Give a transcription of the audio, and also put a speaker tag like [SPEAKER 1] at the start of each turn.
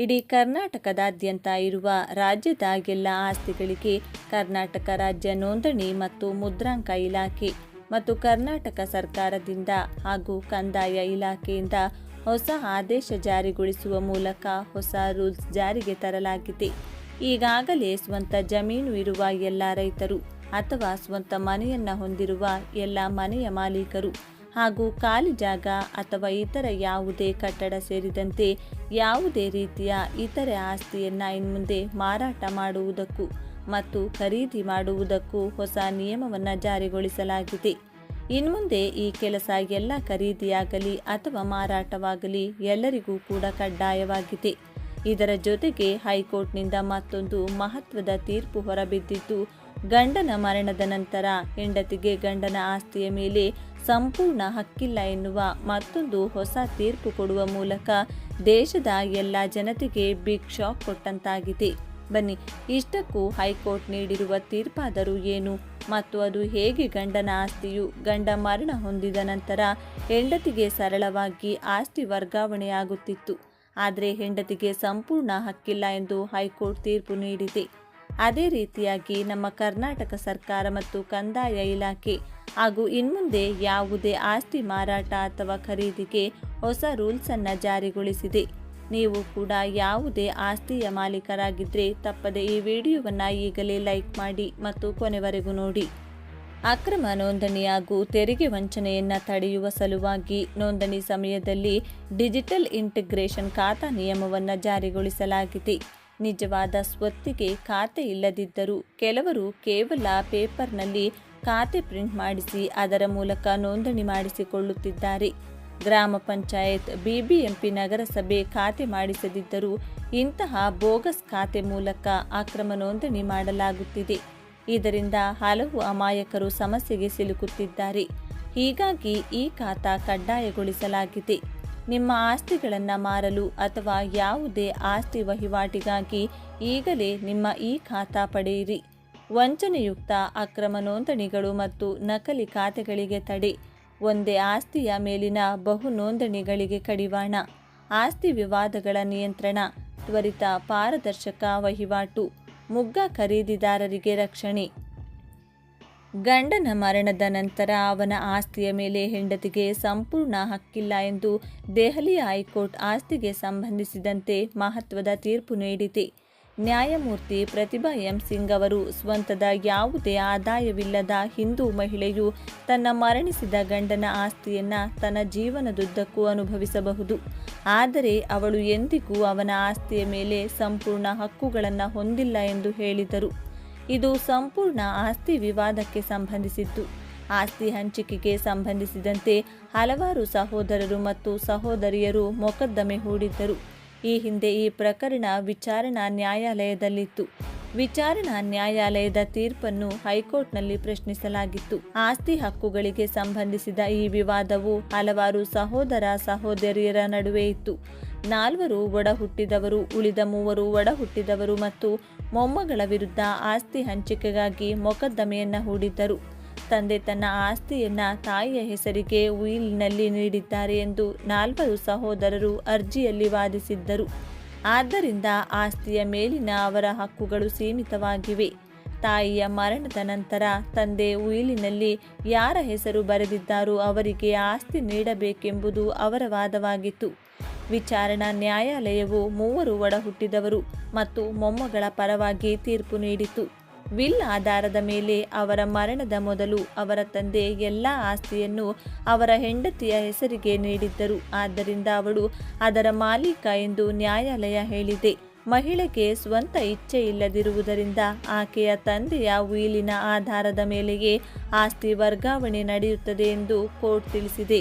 [SPEAKER 1] ಇಡೀ ಕರ್ನಾಟಕದಾದ್ಯಂತ ಇರುವ ರಾಜ್ಯದ ಎಲ್ಲ ಆಸ್ತಿಗಳಿಗೆ ಕರ್ನಾಟಕ ರಾಜ್ಯ ನೋಂದಣಿ ಮತ್ತು ಮುದ್ರಾಂಕ ಇಲಾಖೆ ಮತ್ತು ಕರ್ನಾಟಕ ಸರ್ಕಾರದಿಂದ ಹಾಗೂ ಕಂದಾಯ ಇಲಾಖೆಯಿಂದ ಹೊಸ ಆದೇಶ ಜಾರಿಗೊಳಿಸುವ ಮೂಲಕ ಹೊಸ ರೂಲ್ಸ್ ಜಾರಿಗೆ ತರಲಾಗಿದೆ. ಈಗಾಗಲೇ ಸ್ವಂತ ಜಮೀನು ಇರುವ ಎಲ್ಲ ರೈತರು ಅಥವಾ ಸ್ವಂತ ಮನೆಯನ್ನ ಹೊಂದಿರುವ ಎಲ್ಲ ಮನೆಯ ಮಾಲೀಕರು ಹಾಗೂ ಖಾಲಿ ಜಾಗ ಅಥವಾ ಇತರ ಯಾವುದೇ ಕಟ್ಟಡ ಸೇರಿದಂತೆ ಯಾವುದೇ ರೀತಿಯ ಇತರೆ ಆಸ್ತಿಯನ್ನು ಇನ್ಮುಂದೆ ಮಾರಾಟ ಮಾಡುವುದಕ್ಕೂ ಮತ್ತು ಖರೀದಿ ಮಾಡುವುದಕ್ಕೂ ಹೊಸ ನಿಯಮವನ್ನು ಜಾರಿಗೊಳಿಸಲಾಗಿದೆ. ಇನ್ಮುಂದೆ ಈ ಕೆಲಸ ಎಲ್ಲ ಖರೀದಿಯಾಗಲಿ ಅಥವಾ ಮಾರಾಟವಾಗಲಿ ಎಲ್ಲರಿಗೂ ಕೂಡ ಕಡ್ಡಾಯವಾಗಿದೆ. ಇದರ ಜೊತೆಗೆ ಹೈಕೋರ್ಟ್ನಿಂದ ಮತ್ತೊಂದು ಮಹತ್ವದ ತೀರ್ಪು ಹೊರಬಿದ್ದಿದ್ದು ಗಂಡನ ಮರಣದ ನಂತರ ಹೆಂಡತಿಗೆ ಗಂಡನ ಆಸ್ತಿಯ ಮೇಲೆ ಸಂಪೂರ್ಣ ಹಕ್ಕಿಲ್ಲ ಎನ್ನುವ ಮತ್ತೊಂದು ಹೊಸ ತೀರ್ಪು ಕೊಡುವ ಮೂಲಕ ದೇಶದ ಎಲ್ಲ ಜನತೆಗೆ ಬಿಗ್ ಶಾಕ್ ಕೊಟ್ಟಂತಾಗಿದೆ. ಬನ್ನಿ, ಇಷ್ಟಕ್ಕೂ ಹೈಕೋರ್ಟ್ ನೀಡಿರುವ ತೀರ್ಪಾದರೂ ಏನು? ಮತ್ತು ಅದು ಹೇಗೆ ಗಂಡನ ಆಸ್ತಿಯು ಗಂಡ ಮರಣ ಹೊಂದಿದ ನಂತರ ಹೆಂಡತಿಗೆ ಸರಳವಾಗಿ ಆಸ್ತಿ ವರ್ಗಾವಣೆಯಾಗುತ್ತಿತ್ತು? ಆದರೆ ಹೆಂಡತಿಗೆ ಸಂಪೂರ್ಣ ಹಕ್ಕಿಲ್ಲ ಎಂದು ಹೈಕೋರ್ಟ್ ತೀರ್ಪು ನೀಡಿದೆ. ಅದೇ ರೀತಿಯಾಗಿ ನಮ್ಮ ಕರ್ನಾಟಕ ಸರ್ಕಾರ ಮತ್ತು ಕಂದಾಯ ಇಲಾಖೆ ಹಾಗೂ ಇನ್ಮುಂದೆ ಯಾವುದೇ ಆಸ್ತಿ ಮಾರಾಟ ಅಥವಾ ಖರೀದಿಗೆ ಹೊಸ ರೂಲ್ಸನ್ನು ಜಾರಿಗೊಳಿಸಿದೆ. ನೀವು ಕೂಡ ಯಾವುದೇ ಆಸ್ತಿಯ ಮಾಲೀಕರಾಗಿದ್ದರೆ ತಪ್ಪದೆ ಈ ವಿಡಿಯೋವನ್ನು ಈಗಲೇ ಲೈಕ್ ಮಾಡಿ ಮತ್ತು ಕೊನೆವರೆಗೂ ನೋಡಿ. ಅಕ್ರಮ ನೋಂದಣಿ ಹಾಗೂ ತೆರಿಗೆ ವಂಚನೆಯನ್ನು ತಡೆಯುವ ಸಲುವಾಗಿ ನೋಂದಣಿ ಸಮಯದಲ್ಲಿ ಡಿಜಿಟಲ್ ಇಂಟಿಗ್ರೇಷನ್ ಖಾತಾ ನಿಯಮವನ್ನು ಜಾರಿಗೊಳಿಸಲಾಗಿದೆ. ನಿಜವಾದ ಸ್ವತ್ತಿಗೆ ಖಾತೆ ಇಲ್ಲದಿದ್ದರೂ ಕೆಲವರು ಕೇವಲ ಪೇಪರ್ನಲ್ಲಿ ಖಾತೆ ಪ್ರಿಂಟ್ ಮಾಡಿಸಿ ಅದರ ಮೂಲಕ ನೋಂದಣಿ ಮಾಡಿಸಿಕೊಳ್ಳುತ್ತಿದ್ದಾರೆ. ಗ್ರಾಮ ಪಂಚಾಯತ್, ಬಿಬಿಎಂಪಿ ನಗರಸಭೆ ಖಾತೆ ಮಾಡಿಸದಿದ್ದರೂ ಇಂತಹ ಬೋಗಸ್ ಖಾತೆ ಮೂಲಕ ಅಕ್ರಮ ನೋಂದಣಿ ಮಾಡಲಾಗುತ್ತಿದೆ. ಇದರಿಂದ ಹಲವು ಅಮಾಯಕರು ಸಮಸ್ಯೆಗೆ ಸಿಲುಕುತ್ತಿದ್ದಾರೆ. ಹೀಗಾಗಿ ಈ ಖಾತಾ ಕಡ್ಡಾಯಗೊಳಿಸಲಾಗಿದೆ. ನಿಮ್ಮ ಆಸ್ತಿಗಳನ್ನು ಮಾರಲು ಅಥವಾ ಯಾವುದೇ ಆಸ್ತಿ ವಹಿವಾಟಿಗಾಗಿ ಈಗಲೇ ನಿಮ್ಮ ಈ ಖಾತಾ ಪಡೆಯಿರಿ. ವಂಚನೆಯುಕ್ತ ಅಕ್ರಮ ನೋಂದಣಿಗಳು ಮತ್ತು ನಕಲಿ ಖಾತೆಗಳಿಗೆ ತಡೆ. ಒಂದೇ ಆಸ್ತಿಯ ಮೇಲಿನ ಬಹು ನೋಂದಣಿಗಳಿಗೆ ಕಡಿವಾಣ. ಆಸ್ತಿ ವಿವಾದಗಳ ನಿಯಂತ್ರಣ. ತ್ವರಿತ ಪಾರದರ್ಶಕ ವಹಿವಾಟು. ಮುಗ್ಗ ಖರೀದಿದಾರರಿಗೆ ರಕ್ಷಣೆ. ಗಂಡನ ಮರಣದ ನಂತರ ಅವನ ಆಸ್ತಿಯ ಮೇಲೆ ಹೆಂಡತಿಗೆ ಸಂಪೂರ್ಣ ಹಕ್ಕಿಲ್ಲ ಎಂದು ದೆಹಲಿ ಹೈಕೋರ್ಟ್ ಆಸ್ತಿಗೆ ಸಂಬಂಧಿಸಿದಂತೆ ಮಹತ್ವದ ತೀರ್ಪು ನೀಡಿದೆ. ನ್ಯಾಯಮೂರ್ತಿ ಪ್ರತಿಭಾ ಎಂ ಸಿಂಗ್ ಅವರು ಸ್ವಂತದ ಯಾವುದೇ ಆದಾಯವಿಲ್ಲದ ಹಿಂದೂ ಮಹಿಳೆಯು ತನ್ನ ಮರಣಿಸಿದ ಗಂಡನ ಆಸ್ತಿಯನ್ನ ತನ್ನ ಜೀವನದುದ್ದಕ್ಕೂ ಅನುಭವಿಸಬಹುದು. ಆದರೆ ಅವಳು ಎಂದಿಗೂ ಅವನ ಆಸ್ತಿಯ ಮೇಲೆ ಸಂಪೂರ್ಣ ಹಕ್ಕುಗಳನ್ನು ಹೊಂದಿಲ್ಲ ಎಂದು ಹೇಳಿದರು. ಇದು ಸಂಪೂರ್ಣ ಆಸ್ತಿ ವಿವಾದಕ್ಕೆ ಸಂಬಂಧಿಸಿತ್ತು. ಆಸ್ತಿ ಹಂಚಿಕೆಗೆ ಸಂಬಂಧಿಸಿದಂತೆ ಹಲವಾರು ಸಹೋದರರು ಮತ್ತು ಸಹೋದರಿಯರು ಮೊಕದ್ದಮೆ ಹೂಡಿದ್ದರು. ಈ ಹಿಂದೆ ಈ ಪ್ರಕರಣ ವಿಚಾರಣಾ ನ್ಯಾಯಾಲಯದಲ್ಲಿತ್ತು. ವಿಚಾರಣಾ ನ್ಯಾಯಾಲಯದ ತೀರ್ಪನ್ನು ಹೈಕೋರ್ಟ್ನಲ್ಲಿ ಪ್ರಶ್ನಿಸಲಾಗಿತ್ತು. ಆಸ್ತಿ ಹಕ್ಕುಗಳಿಗೆ ಸಂಬಂಧಿಸಿದ ಈ ವಿವಾದವು ಹಲವಾರು ಸಹೋದರ ಸಹೋದರಿಯರ ನಡುವೆ ಇತ್ತು. ನಾಲ್ವರು ಒಡಹುಟ್ಟಿದವರು, ಉಳಿದ ಮೂವರು ಒಡಹುಟ್ಟಿದವರು ಮತ್ತು ಮೊಮ್ಮಗಳ ವಿರುದ್ಧ ಆಸ್ತಿ ಹಂಚಿಕೆಗಾಗಿ ಮೊಕದ್ದಮೆಯನ್ನು ಹೂಡಿದ್ದರು. ತಂದೆ ತನ್ನ ಆಸ್ತಿಯನ್ನ ತಾಯಿಯ ಹೆಸರಿಗೆ ಉಯಿಲ್ನಲ್ಲಿ ನೀಡಿದ್ದಾರೆ ಎಂದು ನಾಲ್ವರು ಸಹೋದರರು ಅರ್ಜಿಯಲ್ಲಿ ವಾದಿಸಿದ್ದರು. ಆದ್ದರಿಂದ ಆಸ್ತಿಯ ಮೇಲಿನ ಅವರ ಹಕ್ಕುಗಳು ಸೀಮಿತವಾಗಿವೆ. ತಾಯಿಯ ಮರಣದ ನಂತರ ತಂದೆ ಉಯಿಲಿನಲ್ಲಿ ಯಾರ ಹೆಸರು ಬರೆದಿದ್ದಾರೋ ಅವರಿಗೆ ಆಸ್ತಿ ನೀಡಬೇಕೆಂಬುದು ಅವರ ವಾದವಾಗಿತ್ತು. ವಿಚಾರಣಾ ನ್ಯಾಯಾಲಯವು ಮೂವರು ಒಡಹುಟ್ಟಿದವರು ಮತ್ತು ಮೊಮ್ಮಗಳ ಪರವಾಗಿ ತೀರ್ಪು ನೀಡಿತು ವಿಲ್ ಆಧಾರದ ಮೇಲೆ ಅವರ ಮರಣದ ಮೊದಲು ಅವರ ತಂದೆ ಎಲ್ಲ ಆಸ್ತಿಯನ್ನು ಅವರ ಹೆಂಡತಿಯ ಹೆಸರಿಗೆ ನೀಡಿದ್ದರು. ಆದ್ದರಿಂದ ಅವಳು ಅದರ ಮಾಲೀಕ ಎಂದು ನ್ಯಾಯಾಲಯ ಹೇಳಿದೆ. ಮಹಿಳೆಗೆ ಸ್ವಂತ ಇಚ್ಛೆ ಇಲ್ಲದಿರುವುದರಿಂದ ಆಕೆಯ ತಂದೆಯ ವೀಲಿನ ಆಧಾರದ ಮೇಲೆಯೇ ಆಸ್ತಿ ವರ್ಗಾವಣೆ ನಡೆಯುತ್ತದೆ ಎಂದು ಕೋರ್ಟ್ ತಿಳಿಸಿದೆ.